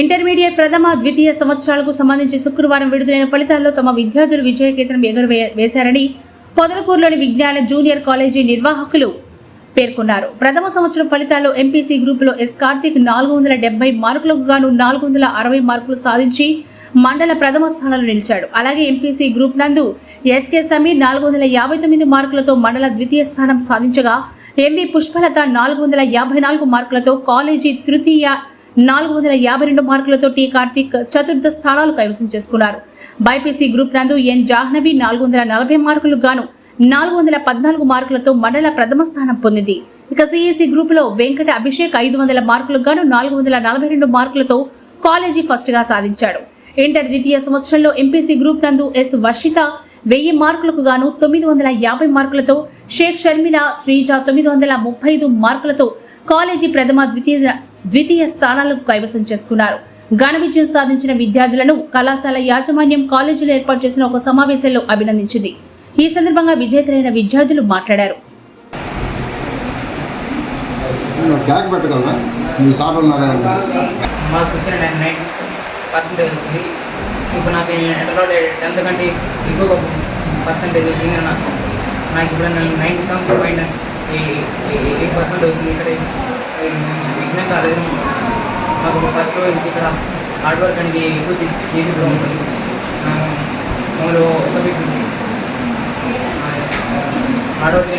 Intermediate ప్రథమ ద్వితీయ సంవత్సరాలకు సంబంధించి శుక్రవారం విడుదలైన ఫలితాల్లో తమ విద్యార్థులు విజయకేతనం ఎగురు వేశారని పొదలకూరులోని విజ్ఞాన జూనియర్ కాలేజీ నిర్వాహకులు పేర్కొన్నారు. ప్రథమ సంవత్సరం ఫలితాల్లో ఎంపీసీ గ్రూపులో ఎస్ కార్తీక్ నాలుగు వందల డెబ్బై మార్కులకు గాను నాలుగు వందల అరవై మార్కులు సాధించి మండల ప్రథమ స్థానంలో నిలిచాడు. అలాగే ఎంపీసీ గ్రూప్ నందు ఎస్కే సమీర్ నాలుగు వందల యాభై తొమ్మిది మార్కులతో మండల ద్వితీయ స్థానం సాధించగా ఎంవి పుష్పలత నాలుగు వందల యాభై నాలుగు మార్కులతో కాలేజీ తృతీయ నాలుగు వందల యాభై రెండు మార్కులతో టి కార్తిక్ చతుర్థ స్థానాలు కైవసం చేసుకున్నారు. బైపీసీ గ్రూప్ నందు ఎన్ జాహ్నవి నాలుగు వందల నలభై మార్కులు గాను నాలుగు వందల పద్నాలుగు మార్కులతో మండల ప్రథమ స్థానం పొందింది. ఇక సిఈసి గ్రూప్లో వెంకట అభిషేక్ ఐదు వందల మార్కులకు గాను నాలుగు వందల నలభై రెండు మార్కులతో కాలేజీ ఫస్ట్గా సాధించాడు. ఇంటర్ ద్వితీయ సంవత్సరంలో ఎంపీసీ గ్రూప్ నందు ఎస్ వర్షిత వెయ్యి మార్కులకు గాను తొమ్మిది వందల యాభై మార్కులతో షేక్ షర్మిల శ్రీజ తొమ్మిది వందల ముప్పై ఐదు మార్కులతో కాలేజీ ప్రథమ ద్వితీయ ద్వితీయ స్థానాలకు కైవసం చేసుకున్నారు. ఘన విజయం సాధించిన విద్యార్థులను కళాశాల యాజమాన్యం కాలేజీలో ఏర్పాటు చేసిన ఒక సమావేశంలో అభినందించింది. ఈ సందర్భంగా విజేతలైన విద్యార్థులు మాట్లాడారు. ఇప్పుడు నాకు టెన్త్ కంటే ఎక్కువ పర్సెంటేజ్ వచ్చింది నాకు. నాకు ఇప్పుడు ninety seven point eight percent వచ్చింది ఇక్కడ. విఘ్నం విజ్ఞాన కాలేజ్ మాకు ఫస్ట్ నుంచి ఇక్కడ హార్డ్ వర్క్ అనేది ఎక్కువ చేపిస్తూ ఉంటుంది మామూలు ఒక ఫిక్స్ హార్డ్ వర్క్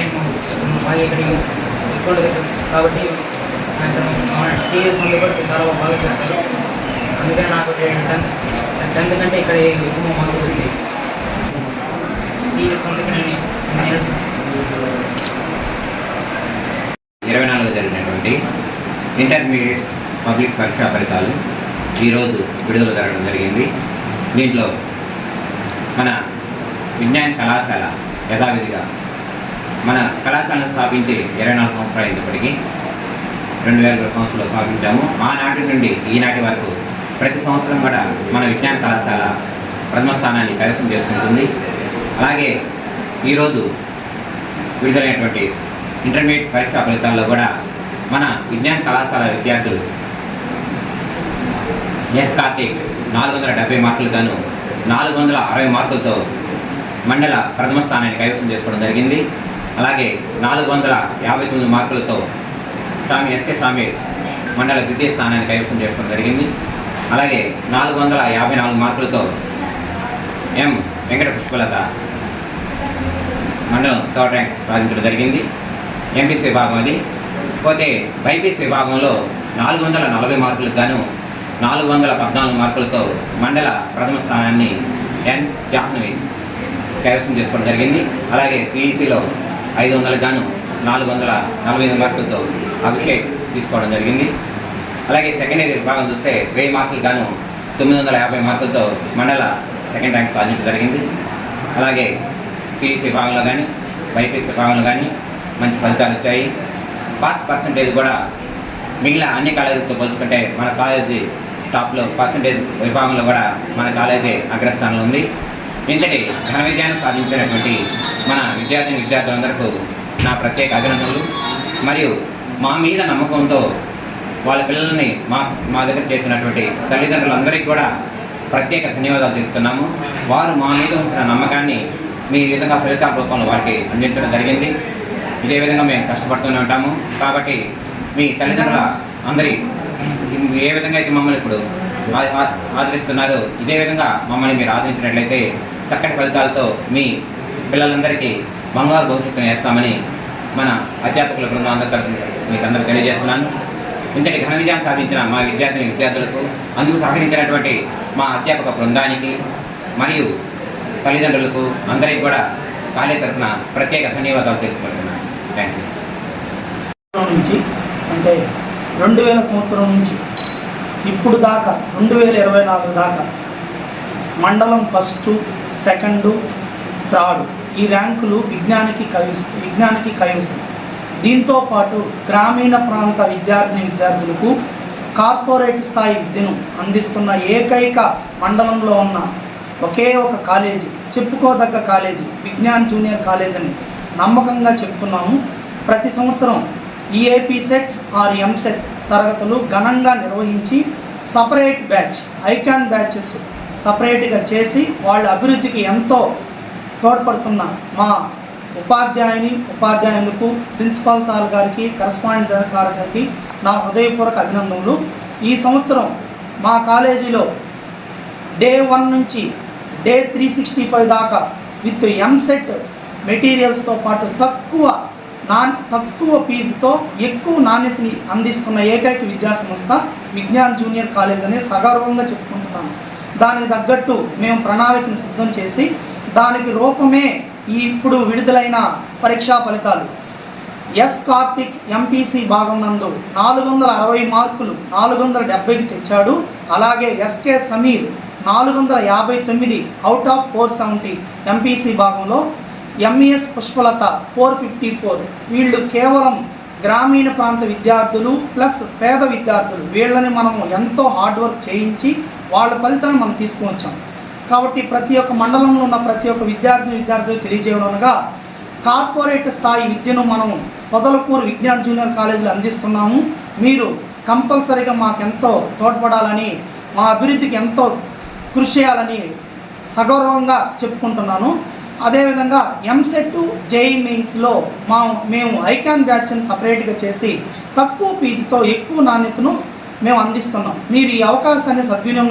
మాకు ఇక్కడ ఎక్కువ కాబట్టి టీఎస్ అందుబాటు చాలా బాగా చేస్తారు అందుకని నాకు టెన్త్ టెన్త్ కంటే ఇక్కడ ఎక్కువ మార్క్స్ వచ్చాయి సీరియస్ అందుకని నేను ఇరవై నాలుగు జరిగినటువంటి ఇంటర్మీడియట్ పబ్లిక్ పరీక్షా ఫలితాలు ఈరోజు విడుదల జరగడం జరిగింది. దీంట్లో మన విజ్ఞాన కళాశాల యథావిధిగా మన కళాశాలను స్థాపించి ఇరవై నాలుగు సంవత్సరాలు అయినప్పటికీ రెండు వేల ఇరవై సంవత్సరంలో స్థాపించాము. ఆనాటి నుండి ఈనాటి వరకు ప్రతి సంవత్సరం కూడా మన విజ్ఞాన కళాశాల ప్రథమ స్థానాన్ని కైవసం చేసుకుంటుంది. అలాగే ఈరోజు విడుదలైనటువంటి ఇంటర్మీడియట్ పరీక్షా ఫలితాల్లో కూడా మన విజ్ఞాన కళాశాల విద్యార్థులు ఎస్ కార్తీక్ నాలుగు వందల డెబ్బై మార్కులు గాను నాలుగు వందల అరవై మార్కులతో మండల ప్రథమ స్థానాన్ని కైవసం చేసుకోవడం జరిగింది. అలాగే నాలుగు వందల యాభై తొమ్మిది మార్కులతో స్వామి ఎస్కే స్వామి మండల ద్వితీయ స్థానాన్ని కైవసం చేసుకోవడం జరిగింది. అలాగే నాలుగు వందల యాభై నాలుగు మార్కులతో ఎం వెంకట పుష్పలత మండలం థర్డ్ ర్యాంక్ సాధించడం జరిగింది ఎంపీసీ విభాగం అది పోతే బైపీఎస్ విభాగంలో నాలుగు వందల నలభై మార్కులకు గాను నాలుగు వందల పద్నాలుగు మార్కులతో మండల ప్రథమ స్థానాన్ని ఎన్. జాహ్నవి కైవసం చేసుకోవడం జరిగింది. అలాగే సిఈసిలో ఐదు వందలకు గాను నాలుగు వందల నలభై ఎనిమిది మార్కులతో అభిషేక్ తీసుకోవడం జరిగింది. అలాగే సెకండరీ విభాగం చూస్తే వెయ్యి మార్కులు గాను తొమ్మిది వందల యాభై మార్కులతో మండల సెకండ్ ర్యాంక్ సాధించడం జరిగింది. అలాగే సిఈసి విభాగంలో కానీ బైపీఎస్ విభాగంలో కానీ మంచి ఫలితాలు వచ్చాయి. పాస్ పర్సంటేజ్ కూడా మిగిలిన అన్ని కాలేజీలతో పోల్చుకుంటే మన కాలేజీ టాప్లో పర్సంటేజ్ విభాగంలో కూడా మన కాలేజీ అగ్రస్థానంలో ఉంది. ఇంతటి ఘన విజయాన్ని సాధించినటువంటి మన విద్యార్థిని విద్యార్థులందరికీ నా ప్రత్యేక అభినందనలు. మరియు మా మీద నమ్మకంతో వాళ్ళ పిల్లల్ని మా మా దగ్గర చేసినటువంటి తల్లిదండ్రులందరికీ కూడా ప్రత్యేక ధన్యవాదాలు తెలుపుతున్నాము వారు మా మీద ఉంచిన నమ్మకాన్ని మీ విధంగా ఫలితాల రూపంలో వారికి అందించడం జరిగింది. ఇదే విధంగా మేము కష్టపడుతూనే ఉంటాము. కాబట్టి మీ తల్లిదండ్రుల అందరి ఏ విధంగా అయితే మమ్మల్ని ఇప్పుడు ఆదరిస్తున్నారు ఆ- ఆదరిస్తున్నారో ఇదే విధంగా మమ్మల్ని మీరు ఆదరించినట్లయితే చక్కటి ఫలితాలతో మీ పిల్లలందరికీ బంగారు భవిష్యత్తును వేస్తామని మన అధ్యాపకుల బృందం అందరి తరఫున మీకు అందరూ తెలియజేస్తున్నాను. ఇంతటి ఘన విజయం సాధించిన మా విద్యార్థిని విద్యార్థులకు అందుకు సహకరించినటువంటి మా అధ్యాపక బృందానికి మరియు తల్లిదండ్రులకు అందరికీ కూడా కాలేజ్ తరఫున ప్రత్యేక ధన్యవాదాలు తెలుపుకుంటున్నాను. థ్యాంక్ యూ నుంచి అంటే రెండు వేల సంవత్సరం నుంచి ఇప్పుడు దాకా రెండు వేల ఇరవై నాలుగు దాకా మండలం ఫస్ట్ సెకండు థర్డ్ ఈ ర్యాంకులు విజ్ఞానికి కైవసం విజ్ఞానికి కైవసం. దీంతో పాటు గ్రామీణ ప్రాంత విద్యార్థిని విద్యార్థులకు కార్పొరేట్ స్థాయి విద్యను అందిస్తున్న ఏకైక మండలంలో ఉన్న ఒకే ఒక కాలేజీ చెప్పుకోదగ్గ కాలేజీ విజ్ఞాన్ జూనియర్ కాలేజ్ అని నమ్మకంగా చెప్తున్నాము ప్రతి సంవత్సరం ఈఏపీ సెట్ ఆర్ ఎంసెట్ తరగతులు ఘనంగా నిర్వహించి సపరేట్ బ్యాచ్ ఐకాన్ బ్యాచెస్ సపరేట్గా చేసి వాళ్ళ అభివృద్ధికి ఎంతో తోడ్పడుతున్న మా ఉపాధ్యాయుని ఉపాధ్యాయులకు ప్రిన్సిపాల్ సార్ గారికి కరస్పాండెంట్ సార్ గారికి నా హృదయపూర్వక అభినందనలు. ఈ సంవత్సరం మా కాలేజీలో డే వన్ నుంచి డే త్రీ సిక్స్టీ ఫైవ్ దాకా విత్ ఎంసెట్ మెటీరియల్స్తో పాటు తక్కువ నాన్ తక్కువ ఫీజుతో ఎక్కువ నాణ్యతని అందిస్తున్న ఏకైక విద్యా సంస్థ విజ్ఞాన్ జూనియర్ కాలేజ్ అనే సగర్వంగా చెప్పుకుంటున్నాను. దానికి తగ్గట్టు మేము ప్రణాళికను సిద్ధం చేసి దానికి రూపమే ఈ ఇప్పుడు విడుదలైన పరీక్షా ఫలితాలు. ఎస్ కార్తిక్ ఎంపీసీ భాగం నందు నాలుగు వందల అరవై మార్కులు నాలుగు వందల డెబ్బైకి తెచ్చాడు. అలాగే ఎస్కే సమీర్ నాలుగు వందల యాభై తొమ్మిది out of four seventy MPC భాగంలో MES Pushpalatha four fifty four వీళ్ళు కేవలం గ్రామీణ ప్రాంత విద్యార్థులు ప్లస్ పేద విద్యార్థులు. వీళ్ళని మనం ఎంతో హార్డ్ వర్క్ చేయించి వాళ్ళ ఫలితాన్ని మనం తీసుకువచ్చాం కాబట్టి ప్రతి ఒక్క మండలంలో ఉన్న ప్రతి ఒక్క విద్యార్థి విద్యార్థులు తెలియజేయడం అనగా కార్పొరేట్ స్థాయి విద్యను మనం పొదలకూరు విజ్ఞాన్ జూనియర్ కాలేజీలో అందిస్తున్నాము. మీరు కంపల్సరీగా మాకెంతో తోడ్పడాలని మా అభివృద్ధికి ఎంతో కృషి చేయాలని సగౌరవంగా చెప్పుకుంటున్నాను. అదేవిధంగా ఎంసెట్ జేఈ మెయిన్స్లో మా మేము ఐకాన్ బ్యాచ్ని సపరేట్గా చేసి తక్కువ ఫీజుతో ఎక్కువ నాణ్యతను మేము అందిస్తున్నాం. మీరు ఈ అవకాశాన్ని సద్వినియోగం